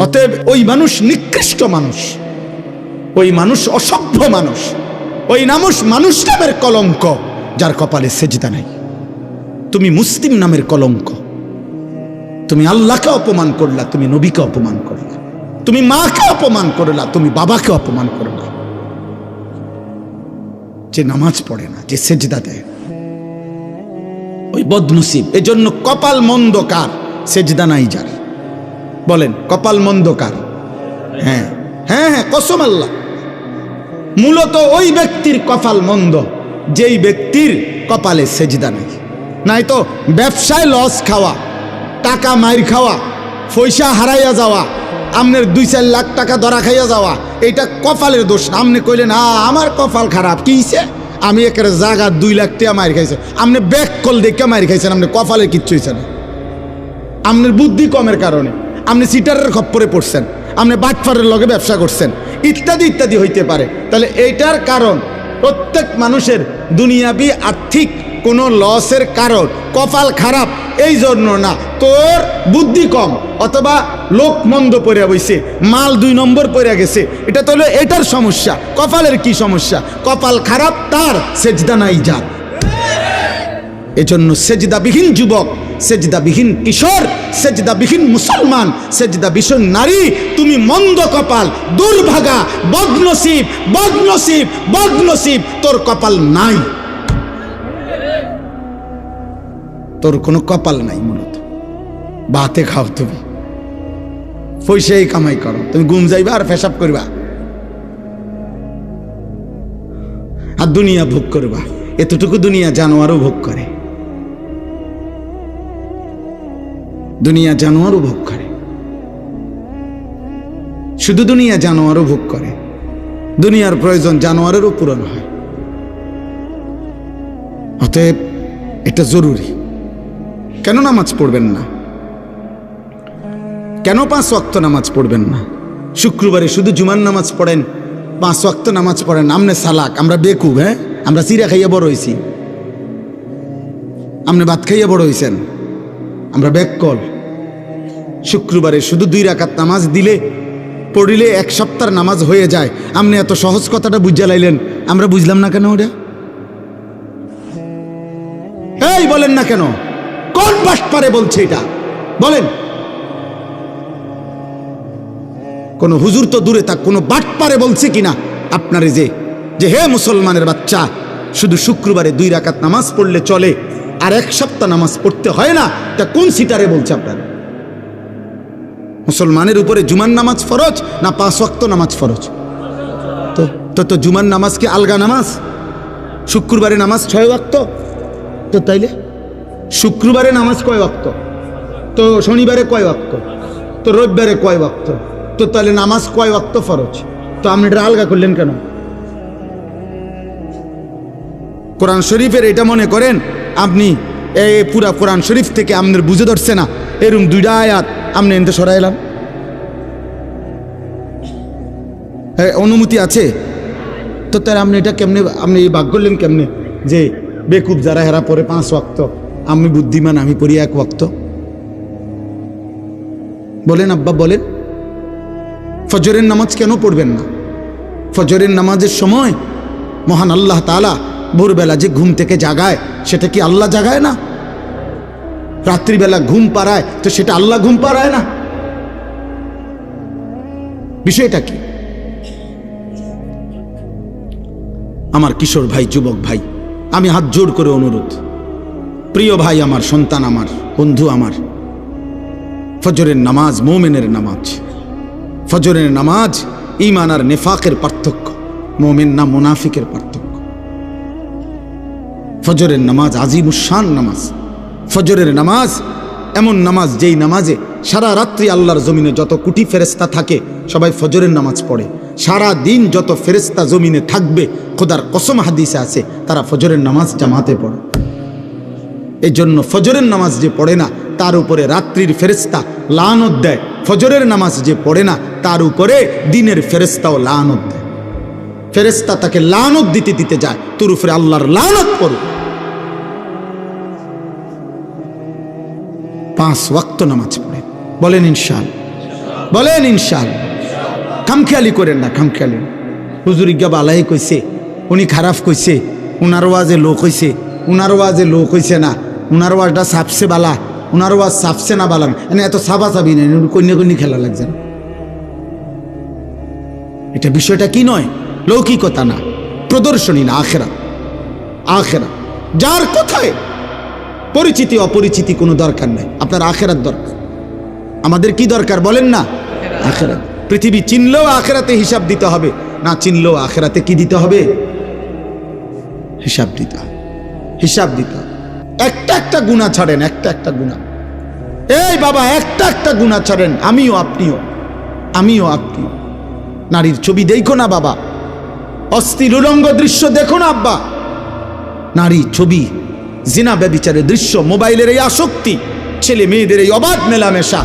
অতএব ওই মানুষ নিকৃষ্ট মানুষ। ওই মানুষ অসভ্য মানুষ। ওই নামুস মানুষ নামের কলঙ্ক, যার কপালে সেজদা নাই। তুমি মুসলিম নামের কলঙ্ক। তুমি আল্লাহকে অপমান করলা, তুমি নবীকে অপমান করলা। তুমি মাকে অপমান করলা, তুমি বাবাকে অপমান করলা। যে নামাজ পড়ে না, যে সেজদা দেয়। ওই বদনসিব। এজন্য কপাল মন্দকার সেজদা নাই যার। বলেন, কপাল মন্দকার হ্যাঁ হ্যাঁ হ্যাঁ কসম আল্লাহ। মূলত ওই ব্যক্তির কপাল মন্দ, যেই ব্যক্তির কপালে সেজদা নাই। নাই তো ব্যবসায় লস খাওয়া, টাকা মাইর খাওয়া, পয়সা হারাইয়া যাওয়া, আমনের দুই চার লাখ টাকা ধরা খাইয়া যাওয়া এটা কপালের দোষ। আমনে কইলেন, আ, আমার কপাল খারাপ, কি হইছে? আমি একের জায়গা দুই লাখ টাকা মাইর খাইছে। আপনি ব্যাক কল দেখে মাইর খাইছেন আপনি কপালের কিচ্ছু হয়েছে না। আপনার বুদ্ধি কমের কারণে। আপনি সিটারের খপ্পরে পড়ছেন, আপনি বাটফারের লগে ব্যবসা করছেন, ইত্যাদি ইত্যাদি হইতে পারে। তাহলে এইটার কারণ, প্রত্যেক মানুষের দুনিয়াবি আর্থিক কোনো লসের কারণ, কপাল খারাপ, এই জন্য না। তোর বুদ্ধি কম, অথবা লোক মন্দ পড়ে বইছে, মাল দুই নম্বর পড়ে গেছে, এটা তো হলো এটার সমস্যা। কপালের কি সমস্যা? কপাল খারাপ, তার সেজদা নাই যার এজন্য সেজদাবিহীন যুবক, সেজদাবিহীন কিশোর সেজদাবিহীন মুসলমান সেজদাবিহীন নারী, তুমি মন্দ কপাল, দুর্ভাগা, বদনসিব বদনসিব বদনসিব, তোর কপাল নাই। তোর কোনো কপাল নাই মূলত। বাতে খাও তুমি। পয়সাই কামাই করো। তুমি গুম যাইবা আর পেশাব করবা। আর দুনিয়া ভোগ করবা। এতটুকু দুনিয়া জানোয়ারও ভোগ করে। দুনিয়া জানোয়ারও ভোগ করে। শুধু দুনিয়া জানোয়ারও ভোগ করে। দুনিয়ার প্রয়োজন জানোয়ারেরও পূরণ হয়। অতএব এটা জরুরি। কেন নামাজ পড়বেন না? কেন পাঁচ ওয়াক্ত নামাজ পড়বেন না? শুক্রবারে শুধু জুমার নামাজ পড়েন, পাঁচ ওয়াক্ত নামাজ পড়েন, আমনে সালাক, আমরা বেকুব হ্যাঁ? আমরা চিরা খাইয়া বড় হয়েছি আপনি ভাত খাইয়া বড় হয়েছেন আমরা ব্যাককল শুক্রবারে শুধু দুই রাকাত নামাজ দিলে, পড়িলে এক সপ্তাহ নামাজ হয়ে যায়। আপনি এত সহজ কথাটা বুঝা লাইলেন, আমরা বুঝলাম না কেন ওটা? এই বলেন না কেন? কোন পারে বলছে এটা? বলেন। কোন হুজুর তো দূরে থাক, কোনো পারে বলছে কিনা? আপনারে যে যে হে মুসলমানের বাচ্চা, শুধু শুক্রবারে দুই রাকাত নামাজ পড়লে চলে, আর এক সপ্তাহ নামাজ পড়তে হয় না, তা কোন সিটারে বলছে আপনার? মুসলমানের উপরে জুমার নামাজ ফরজ না পাঁচ ওয়াক্ত নামাজ ফরজ? তো তো তো জুমার নামাজ কি আলগা নামাজ? শুক্রবারে নামাজ ছয় ওয়াক্ত? তো তাইলে? শুক্রবারে নামাজ কয় ওয়াক্ত? তো শনিবারে কয় ওয়াক্ত? তো রবিবারে কয় ওয়াক্ত? তো তাহলে নামাজ কয় ওয়াক্ত ফরজ? তো আপনি এটা আলগা করলেন কেন? কোরআন শরীফের এটা মনে করেন, আপনি এই পুরা কোরআন শরীফ থেকে আপনার বুঝে ধরছে না। এরম দুইটা আয়াত আপনি এনতে সরাইলাম হ্যাঁ অনুমতি আছে? তো তার আপনি এটা কেমনে আপনি এই ভাগ করলেন কেমনে? যে বেকুব যারা হেরা পরে পাঁচ ওয়াক্ত, আমি বুদ্ধিমান, আমি পড়ি এক ওয়াক্ত। বলেন, আব্বা, বলেন। ফজরের নামাজ কেন পড়বেন না? ফজরের নামাজের সময় মহান আল্লাহ তালা ভোরবেলা যে ঘুম থেকে জাগায়, সেটা কি আল্লাহ জাগায় না? রাত্রিবেলা ঘুম পাড়ায়, তো সেটা আল্লাহ ঘুম পাড়ায় না? বিষয়টা কি? আমার কিশোর ভাই, যুবক ভাই, আমি হাত জোর করে অনুরোধ। প্রিয় ভাই আমার, সন্তান আমার, বন্ধু আমার, ফজরের নামাজ মোমেনের নামাজ। ফজরের নামাজ ইমান আর নেফাকের পার্থক্য, মোমেন না মুনাফিকের পার্থক্য। ফজরের নামাজ আজিমুসান নামাজ। ফজরের নামাজ, এমন নামাজ যেই নামাজে সারা রাত্রি আল্লাহর জমিনে যত কোটি ফেরেস্তা থাকে, সবাই ফজরের নামাজ পড়ে। সারা দিন যত ফেরেস্তা জমিনে থাকবে, খোদার কসম হাদিসে আছে, তারা ফজরের নামাজ জামাতে পড়ে। এই জন্য ফজরের নামাজ যে পড়ে না, তার উপরে রাত্রির ফেরেস্তা লানত দেয়। ফজরের নামাজ যে পড়ে না, তার উপরে দিনের ফেরেস্তাও লানত দেয়। ফেরেস্তা তাকে লানত দিতে দিতে যায়, তোর উপরে আল্লাহর লানত করুক পাঁচ ওয়াক্ত নামাজ পড়ে। বলেন ইনশাল। বলেন ইনশাল। খামখেয়ালি করেন না, খামখেয়ালি। হুজুর ইজ্ঞা বালাই কইছে, উনি খারাপ কইছে, উনার ওয়াজে লোক হইছে, উনার ওয়াজে লোক হইছে না, উনার ওয়াজটা সাপসে বালা, উনার ওয়াজ সাপসে না বালা এনে এত সাবা সাবি নেই কন্যা কন্যা খেলা লাগছে না। এটা বিষয়টা কি নয়? লৌকিকতা না, প্রদর্শনী না, আখেরা। আখেরা। যার কথায় পরিচিতি, অপরিচিতি কোনো দরকার নাই। আপনার আখেরার দরকার। আমাদের কি দরকার বলেন না? আখেরাত। পৃথিবী চিনলেও আখেরাতে হিসাব দিতে হবে। না চিনলেও আখেরাতে কি দিতে হবে? হিসাব দিতে হিসাব দিতে একটা একটা গুণা ছাড়েন, একটা একটা গুণা এই বাবা, একটা একটা গুণা ছাড়েন। আমিও, আপনিও। আমিও, আপনিও। নারীর ছবি দেখো না বাবা। অস্থির উলঙ্গ দৃশ্য দেখো না আব্বা। নারী ছবি জিনা ব্যবিচারের দৃশ্য, মোবাইলের এই আসক্তি, ছেলে মেয়েদের এই অবাধ মেলামেশা,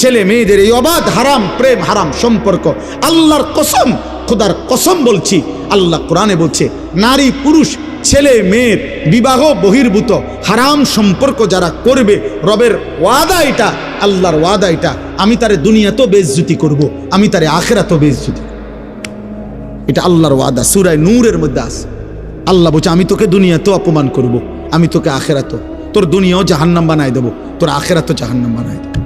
ছেলে মেয়েদের এই অবাধ হারাম, প্রেম হারাম সম্পর্ক, আল্লাহর কসম, খোদার কসম বলছি, আল্লাহ কোরআনে বলছে, নারী, পুরুষ, ছেলে মেয়ের বিবাহ, বহির্ভূত, হারাম সম্পর্ক যারা করবে, রবের ওয়াদা এটা, আল্লাহর ওয়াদা এটা, আমি তারে দুনিয়াতেও বেজ্জুতি করব, আমি তারে আখেরাতেও বেজ্জুতি। এটা আল্লাহর ওয়াদা, সুরায় নূরের মধ্যে আস আল্লাহ বলছে, আমি তোকে দুনিয়াতেও অপমান করব। আমি তোকে আখেরাত, তোর দুনিয়াও জাহান্নাম বানাই দেবো, তোর আখেরাতও জাহান্নাম বানাই দেবো।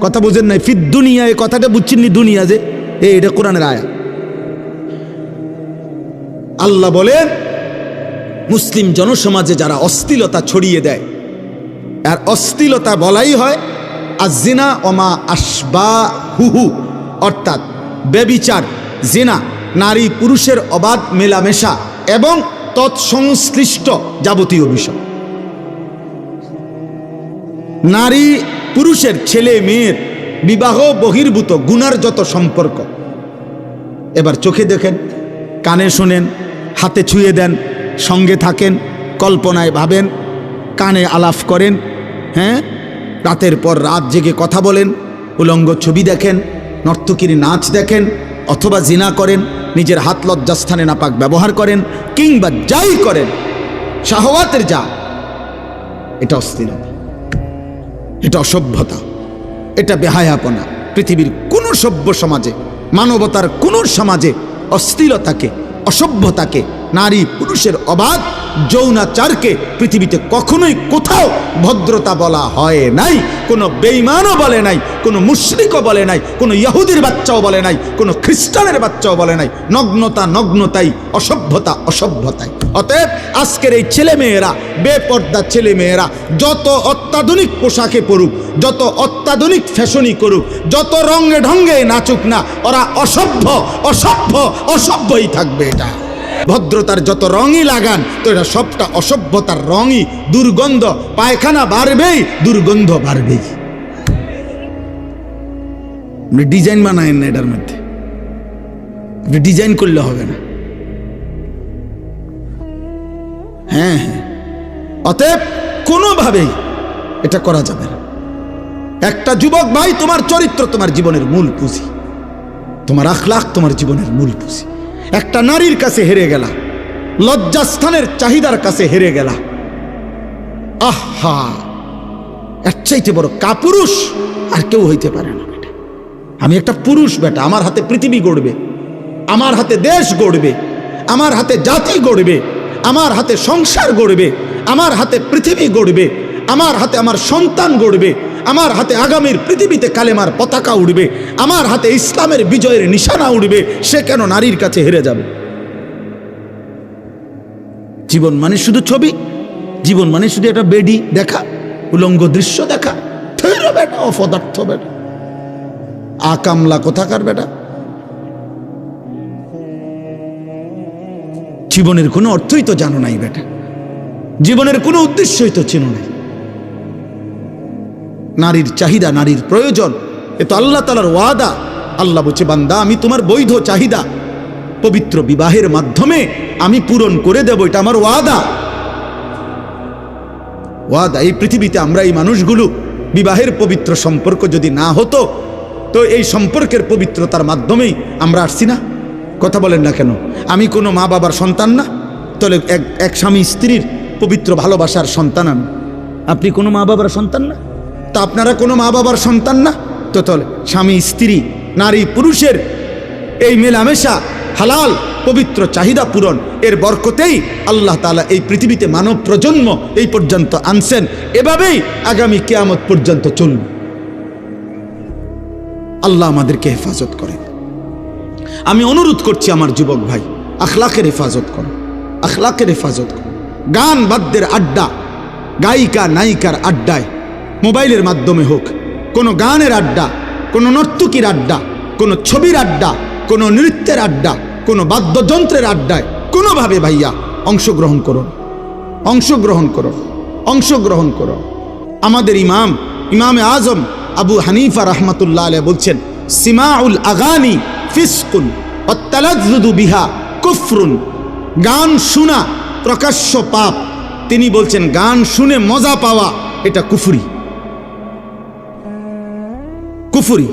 কথা বুঝেন নাই? ফিদ দুনিয়া, এই কথাটা বুঝছেন দুনিয়া যে? এটা কোরআনের আয়াত। আল্লাহ বলেন মুসলিম জনসমাজে যারা অস্থিলতা ছড়িয়ে দেয়, আর অস্থিলতা বলাই হয় আজিনা ওমা আসবা হুহু অর্থাৎ বেবিচার, জিনা, নারী পুরুষের অবাধ মেলামেশা এবং তৎসংশ্লিষ্ট যাবতীয় বিষয়। নারী পুরুষের ছেলে মেয়ের বিবাহ বহির্ভূত গুনার যত সম্পর্ক, এবার চোখে দেখেন, কানে শোনেন, হাতে ছুঁয়ে দেন সঙ্গে থাকেন, কল্পনায় ভাবেন, কানে আলাপ করেন হ্যাঁ? রাতের পর রাত জেগে কথা বলেন, উলঙ্গ ছবি দেখেন, নর্তকীর নাচ দেখেন, অথবা জিনা করেন, নিজের হাত লজ্জাস্থানে নাপাক ব্যবহার করেন, কিংবা যাই করেন, শাহওয়াতের যা, এটা অস্থিরতা, এটা অসভ্যতা, এটা বেহায়াপনা, পৃথিবীর কোনো সভ্য সমাজে, মানবতার কোনো সমাজে অস্থিরতাকে, অসভ্যতাকে নারী পুরুষের অবাধ যৌনাচারকে পৃথিবীতে কখনোই কোথাও ভদ্রতা বলা হয় নাই, কোনো বেইমানও বলে নাই, কোনো মুশরিকও বলে নাই, কোনো ইহুদির বাচ্চাও বলে নাই, কোনো খ্রিস্টানের বাচ্চাও বলে নাই, নগ্নতা নগ্নতাই, অসভ্যতা অসভ্যতাই। অতএব আজকের এই ছেলে মেয়েরা বেপর্দা ছেলে মেয়েরা যত অত্যাধুনিক পোশাকে পড়ুক যত অত্যাধুনিক ফ্যাশনই করুক, যত রঙে ঢঙ্গে নাচুক না, ওরা অসভ্য অসভ্য, অসভ্যই থাকবে এটা। ভদ্রতার যত রঙই লাগান, তো এটা সবটা অসভ্যতার রঙই। দুর্গন্ধ পায়খানা বাড়বেই, দুর্গন্ধ বাড়বেই। ডিজাইন বানায়েন না এটার মধ্যে। ডিজাইন করলে হবে না। হ্যাঁ হ্যাঁ। অতএব কোনোভাবেই এটা করা যাবে না। একটা যুবক ভাই, তোমার চরিত্র তোমার জীবনের মূল পুঁজি। তোমার আখলাখ তোমার জীবনের মূল পুঁজি। একটা নারীর কাছে হেরে গেলা, লজ্জাস্থানের চাহিদার কাছে হেরে গেলা। আহা! এর চাইতে বড় কাপুরুষ আর কেউ হইতে পারে না, বেটা। আমি একটা পুরুষ, বেটা, আমার হাতে পৃথিবী গড়বে, আমার হাতে দেশ গড়বে, আমার হাতে জাতি গড়বে, আমার হাতে সংসার গড়বে, আমার হাতে পৃথিবী গড়বে, আমার হাতে আমার সন্তান গড়বে আমার হাতে আগামীর পৃথিবীতে কালেমার পতাকা উড়বে, আমার হাতে ইসলামের বিজয়ের নিশানা উড়বে, সে কেন নারীর কাছে হেরে যাবে? জীবন মানে শুধু ছবি, জীবন মানে শুধু একটা বেডি দেখা, উলঙ্গ দৃশ্য দেখা বেটা, অপদার্থ বেটা। আকামলা কোথাকার বেটা? জীবনের কোনো অর্থই তো জানো নাই বেটা। জীবনের কোনো উদ্দেশ্যই তো চেনো নাই। নারীর চাহিদা, নারীর প্রয়োজন। এ তো আল্লাহ তালার ওয়াদা। আল্লাহ বলছে, বান্দা, আমি তোমার বৈধ চাহিদা। পবিত্র বিবাহের মাধ্যমে আমি পূরণ করে দেব, এটা আমার ওয়াদা। ওয়াদা, এই পৃথিবীতে আমরা এই মানুষগুলো বিবাহের পবিত্র সম্পর্ক যদি না হতো, তো এই সম্পর্কের পবিত্রতার মাধ্যমেই আমরা আসছি না। কথা বলেন না কেন? আমি কোনো মা বাবার সন্তান না, তাহলে এক এক স্বামী স্ত্রীর পবিত্র ভালোবাসার সন্তান আমি। আপনি কোনো মা বাবার সন্তান না? তা আপনারা কোনো মা বাবার সন্তান না? তো তাহলে স্বামী, স্ত্রী, নারী, পুরুষের এই মেলামেশা, হালাল, পবিত্র চাহিদা পূরণ, এর বরকতেই আল্লাহ তালা এই পৃথিবীতে মানব প্রজন্ম এই পর্যন্ত আনছেন। এভাবেই আগামী কেয়ামত পর্যন্ত চলবে। আল্লাহ আমাদেরকে হেফাজত করে আমি অনুরোধ করছি আমার যুবক ভাই, আখলাকের হেফাজত করো। আখলাকের হেফাজত করো। গান বাদ্যের আড্ডা গায়িকা নায়িকার আড্ডায় মোবাইলের মাধ্যমে হোক, কোনো গানের আড্ডা, কোনো নর্তকীর আড্ডা, কোনো ছবির আড্ডা, কোনো নৃত্যের আড্ডা, কোনো বাদ্যযন্ত্রের আড্ডায় কোনোভাবে ভাইয়া অংশগ্রহণ করুন অংশগ্রহণ করো অংশগ্রহণ করো। আমাদের ইমাম, ইমামে আজম আবু হানিফা রহমতুল্লাহ আলাই বলছেন, সিমাউল আগানি ফিসকুন অত্তালাজুদু বিহা কুফরুন। গান শোনা প্রকাশ্য পাপ। তিনি বলছেন, গান শুনে মজা পাওয়া এটা কুফুরি। কুফুরি।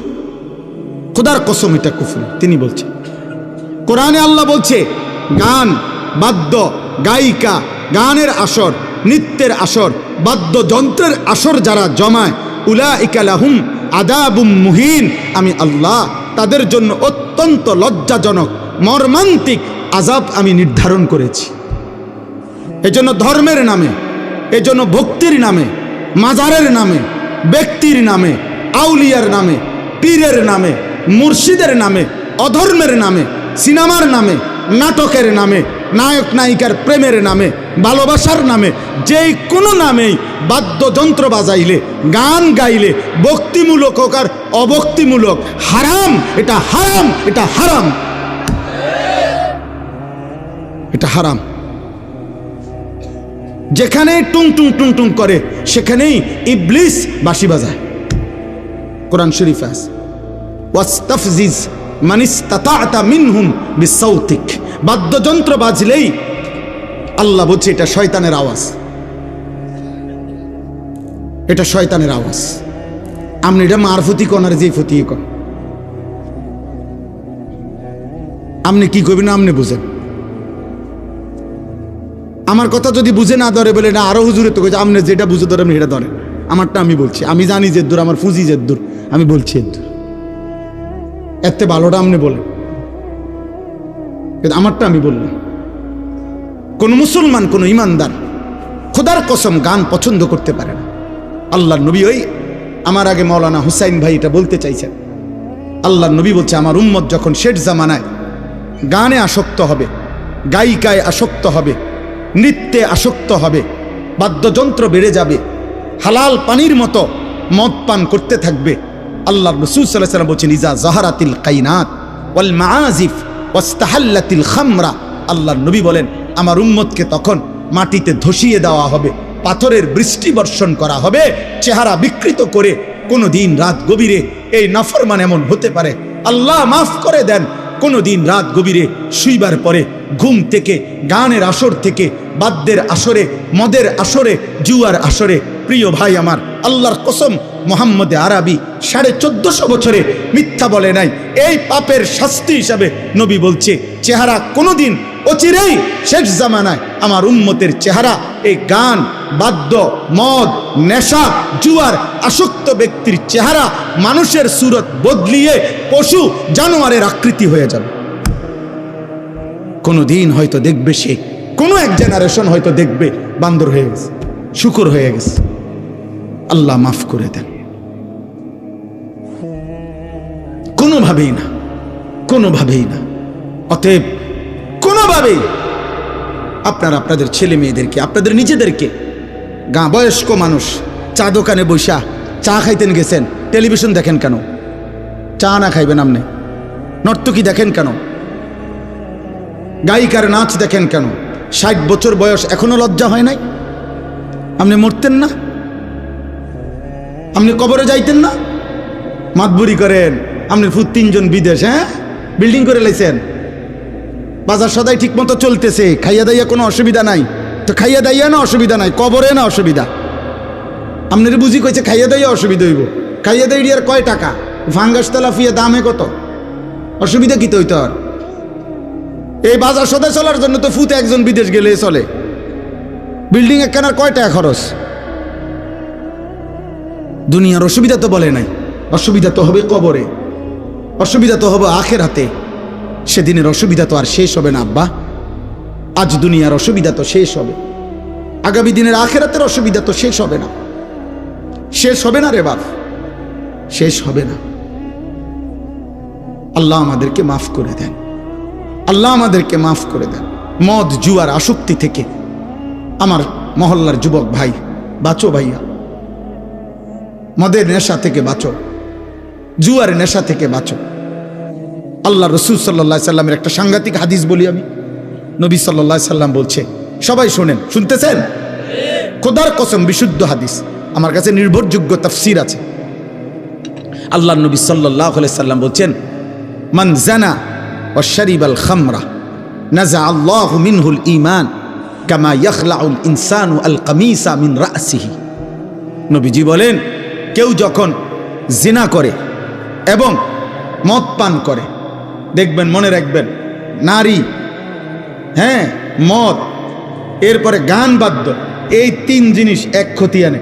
খোদার কসম, এটা কুফুরি, তিনি বলছেন। কোরআনে আল্লাহ বলছে, গান, বাদ্য, গায়িকা, গানের আসর, নৃত্যের আসর, বাদ্যযন্ত্রের আসর যারা জমায় উলা ইকালাহুম আদাবুম মুহিন। আমি আল্লাহ তাদের জন্য অত্যন্ত লজ্জাজনক, মর্মান্তিক আজাব আমি নির্ধারণ করেছি। এজন্য ধর্মের নামে, এজন্য ভক্তির নামে, মাজারের নামে, ব্যক্তির নামে আউলিয়ার নামে, পীরের নামে, মুর্শিদের নামে, অধর্মের নামে, সিনেমার নামে, নাটকের নামে, নায়ক নায়িকার প্রেমের নামে, ভালোবাসার নামে যে কোনো নামেই বাদ্যযন্ত্র বাজাইলে, গান গাইলে ভক্তিমূলক হোক আর অভক্তিমূলক, হারাম, এটা হারাম এটা হারাম। এটা হারাম। যেখানে টুং টুং টুং টুং করে, সেখানেই ইবলিস বাঁশি বাজায়। কোরআন শরীফ আছে। ওয়াস্তাফজিজ মানিস্তাতা মিনহুম বিসাউতিক। বাদ্যযন্ত্র বাজলেই আল্লাহ বলছে, এটা শয়তানের আওয়াজ। এটা শয়তানের আওয়াজ। আপনি এটা মারফতি কন আর যে ফতি কন আপনি কি করবেন আপনি বুঝেন। আমার কথা যদি বুঝে না ধরে বলে না, আরও হুজুরে তো আপনি যেটা বুঝে ধরে আপনি সেটা ধরেন। আমারটা আমি বলছি, আমি জানি যে দূর আমার ফুজি যে দূর আমি বলছি, এতে। ভালোটা আপনি বলেন। কিন্তু আমারটা আমি বললাম। কোন মুসলমান, কোন ইমানদার খোদার কসম গান পছন্দ করতে পারে না। আল্লাহ নবী ওই আমার আগে মৌলানা হুসাইন ভাই এটা বলতে চাইছেন। আল্লাহ নবী বলছে, আমার উম্মত যখন শেষ জামানায় গানে আসক্ত হবে, গায়িকায় আসক্ত হবে, নৃত্যে আসক্ত হবে, বাদ্যযন্ত্র বেড়ে যাবে, হালাল পানির মতো মদ পান করতে থাকবে আল্লাহ রসুল সাল্লাহ সাল্লাম বলছেন, ইজা জাহারাতিল কাইনাত ওয়াল মাআজিফ ওয়াস্তাহাল্লাতিল খামরা। আল্লাহ নবী বলেন, আমার উম্মতকে তখন মাটিতে ধসিয়ে দেওয়া হবে, পাথরের বৃষ্টি বর্ষণ করা হবে, চেহারা বিকৃত করে কোনো দিন রাত গভীরে এই নাফরমান এমন হতে পারে। আল্লাহ মাফ করে দেন কোনো দিন রাত গভীরে শুইবার পরে ঘুম থেকে, গানের আসর থেকে, বাদ্যের আসরে, মদের আসরে, জুয়ার আসরে, প্রিয় ভাই আমার, আল্লাহর কসম, মোহাম্মদে আরবি সাড়ে চোদ্দশো বছরে মিথ্যা বলে নাই। এই পাপের শাস্তি হিসাবে নবী বলছে, চেহারা কোনোদিন অচিরেই শেষ জামানায় আমার উম্মতের চেহারা, এই গান বাদ্য, মদ, নেশা, জুয়ার আসক্ত ব্যক্তির চেহারা মানুষের সুরত বদলিয়ে পশু জানোয়ারের আকৃতি হয়ে যাবে। কোনো দিন হয়তো দেখবে সে, কোনো এক জেনারেশন হয়তো দেখবে বান্দর হয়ে গেছে, শুকুর হয়ে গেছে। আল্লাহ মাফ করে দেন। কোনোভাবেই না কোনোভাবেই না। অতএব কোনোভাবেই আপনারা আপনাদের ছেলে মেয়েদেরকে, আপনাদের নিজেদেরকে গা বয়স্ক মানুষ, চা দোকানে বৈশা চা খাইতেন গেছেন, টেলিভিশন দেখেন কেন? চা না খাইবেন আপনি নর্তকী দেখেন কেন? গায়িকার নাচ দেখেন কেন? ষাট বছর বয়স, এখনও লজ্জা হয় নাই? আপনি মরতেন না? আপনি কবরে যাইতেন না? মাতবুরি করেন আপনি ফুট তিনজন বিদেশ হ্যাঁ? বিল্ডিং করে লাইছেন। বাজার সদাই ঠিক মতো চলতেছে, খাইয়া দাইয়া কোনো অসুবিধা নাই। তো খাইয়া দাইয়া না অসুবিধা নাই, কবরে না অসুবিধা। আপনার বুঝি কইছে খাইয়া দাইয়া অসুবিধা হইব। খাইয়া দাইয়া আর কয় টাকা? ফাঙ্গাস তেলাফিয়া দামে কত? অসুবিধা কি তৈত আর? এই বাজার সদা চলার জন্য তো ফুতে একজন বিদেশ গেলে চলে। বিল্ডিং একখানার কয় টাকা খরচ? দুনিয়ার অসুবিধা তো বলে নাই। অসুবিধা তো হবে কবরে। অসুবিধা তো হবে আখের হাতে সেদিনের অসুবিধা তো আর শেষ হবে না, আব্বা। আজ দুনিয়ার অসুবিধা তো শেষ হবে। আগামী দিনের আখেরাতের অসুবিধা তো শেষ হবে না। শেষ হবে না রে বাপ। শেষ হবে না। আল্লাহ আমাদেরকে মাফ করে দেন। আল্লাহ আমাদেরকে মাফ করে দেন। মদ, জুয়ার আসক্তি থেকে আমার মহল্লার যুবক ভাই, বাঁচো ভাইয়া। মদের নেশা থেকে বাঁচো। জুয়ার নেশা থেকে বাঁচো। আল্লাহ রসুল সাল্লা সাল্লামের একটা সাংঘাতিক হাদিস বলি আমি। নবী সাল্লা সাল্লাম বলছে, সবাই শোনেন, শুনতেছেন? খোদার কসম, বিশুদ্ধ হাদিস। আমার কাছে নির্ভরযোগ্য তাফসির আছে। আল্লাহ নবী সাল্লাহ সাল্লাম বলছেন, মান জানা ও শরিব আল খামরা, নাজা আল্লাহ মিনহুল ইমান কামা ইয়াখলাউল ইনসানু আল কামিসা মিন রাসিহি। নবীজি বলেন, কেউ যখন জিনা করে এবং মদ পান করে, দেখবেন, মনে রাখবেন, নারী হ্যাঁ মদ। এরপরে গান বাদ্য। এই তিন জিনিস এক আনে।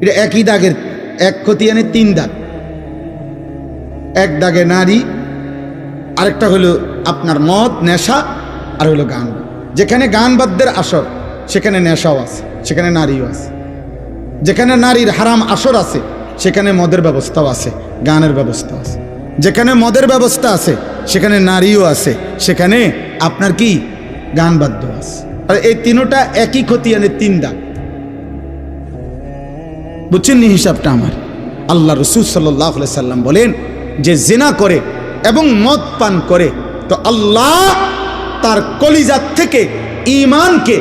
এটা একই দাগের, এক আনে তিন দাগ। এক দাগে নারী, আরেকটা হলো আপনার মদ, নেশা, আর হলো গান। যেখানে গান বাদ্যের আসর, সেখানে নেশাও আছে, সেখানে নারীও আছে। যেখানে নারীর হারাম আসর আছে, সেখানে মদের ব্যবস্থাও আছে, গানের ব্যবস্থা আছে। যেখানে মদের ব্যবস্থা আছে, সেখানে নারীও আছে, সেখানে আপনার কি গান বাদ্য আছে? আর এই তিনোটা একই আনে তিন দাগ। বুঝছেন নি হিসাবটা আমার? আল্লাহ রসুল সাল্লাহ সাল্লাম বলেন, যে জেনা করে এবং মদ পান করে, তো আল্লাহ তার কলিজাত থেকে ইমানকে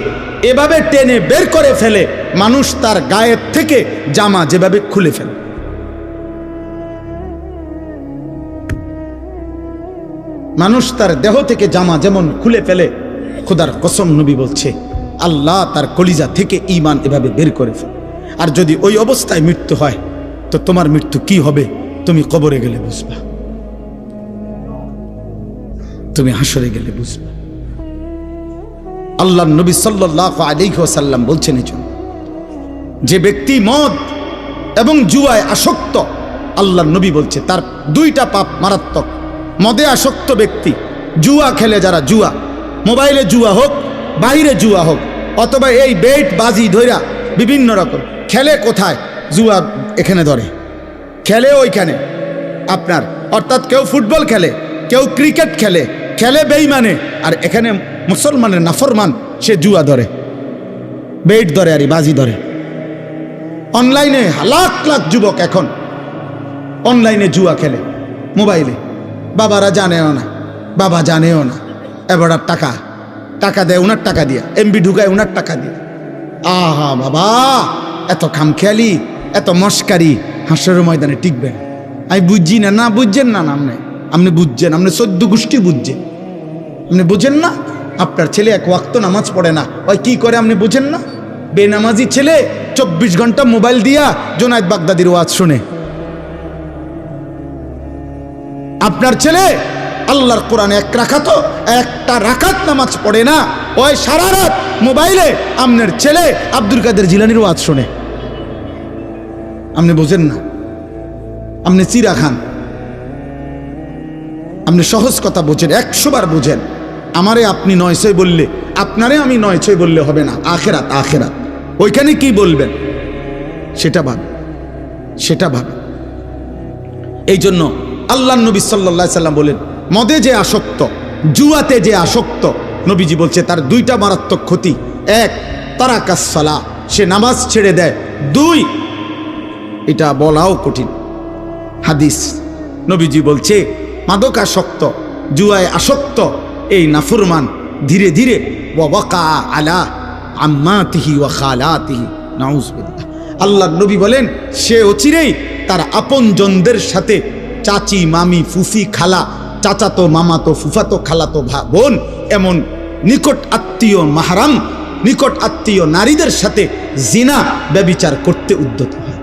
এভাবে টেনে বের করে ফেলে, মানুষ তার গায়ের থেকে জামা যেভাবে খুলে ফেলে। মানুষ তার দেহ থেকে জামা যেমন খুলে ফেলে, খুদার কসম নবী বলছে, আল্লাহ তার কলিজা থেকে ইমান এভাবে বের করে আর যদি ওই অবস্থায় মৃত্যু হয়, তো তোমার মৃত্যু কি হবে, তুমি কবরে গেলে বুঝবা। তুমি হাসরে গেলে বুঝবা। আল্লাহ নবী সাল্লাহ আলিহাসাল্লাম বলছেন এই যে ব্যক্তি মদ এবং জুয়ায় আসক্ত, আল্লাহ নবী বলছে, তার দুইটা পাপ মারাত্মক। মদে আসক্ত ব্যক্তি। জুয়া খেলে যারা জুয়া। মোবাইলে জুয়া হোক বাইরে জুয়া হোক, অথবা এই বেট বাজি ধৈরা বিভিন্ন রকম। খেলে কোথায়? জুয়া এখানে ধরে। খেলে ওইখানে। আপনার, অর্থাৎ কেউ ফুটবল খেলে, কেউ ক্রিকেট খেলে খেলে বেইমানে, আর এখানে মুসলমানের নাফরমান, সে জুয়া ধরে। বেট ধরে আর বাজি ধরে। অনলাইনে লাখ লাখ যুবক এখন অনলাইনে জুয়া খেলে, মোবাইলে। বাবারা জানেও না। বাবা জানেও না। এবার টাকা। টাকা দেয়, উনার টাকা দিয়া। এমবি ঢুকায়, উনার টাকা দিয়ে। আহা বাবা, এত খামখেয়ালি, এত মস্কারি। হাঁসের ময়দানে টিকবে না। আমি বুঝছি না না বুঝছেন না আপনি আপনি বুঝছেন, আপনি চোদ্দ গোষ্ঠী বুঝছেন। আপনি বুঝেন না? আপনার ছেলে এক ওয়াক্ত নামাজ পড়ে না। ওই কি করে আপনি বুঝেন না? বেনামাজি ছেলে চব্বিশ ঘণ্টা মোবাইল দিয়া জোনায়দ বাগদাদির ওয়াজ শুনে। আপনার ছেলে আল্লাহর কোরআনে এক রাখাতো, একটা রাখাত নামাজ পড়ে না। ওই সারা রাত মোবাইলে আপনার ছেলে আব্দুল কাদের জিলানির ওয়াজ শোনে। আপনি বোঝেন না। আপনি চিরা খান। আপনি সহজ কথা বোঝেন, একশো বার বোঝেন। আমারে আপনি নয় ছয় বললে, আপনারে আমি নয় ছয় বললে হবে না। আখেরাত আখেরাত। ওইখানে কি বলবেন? সেটা ভাব সেটা ভাব এই জন্য আল্লাহ নবী সাল্লা সাল্লাম বলেন, মদে যে আসক্ত, জুয়াতে যে আসক্ত, নবীজি বলছে তার দুইটা মারাত্মক ক্ষতি। এক, তারা কাসলা সে নামাজ ছেড়ে দেয়। দুই, এটা বলাও কঠিন। হাদিস, নবীজি বলছে মাদক আসক্ত জুয়ায় আসক্ত, এই নাফুরমান ধীরে ধীরে ওয়াকা আলা আম্মাতিহি ওয়া খালাতিহি, নাউজুবিল্লাহ। আল্লাহ নবী বলেন, সে অচিরেই তার আপনজনদের সাথে চাচি, মামি, ফুফি, খালা চাচাতো মামাতো ফুফাতো খালাতো ভা বোন, এমন নিকট আত্মীয় মাহারাম, নিকট আত্মীয় নারীদের সাথে জিনা, ব্যবিচার করতে উদ্যত হয়।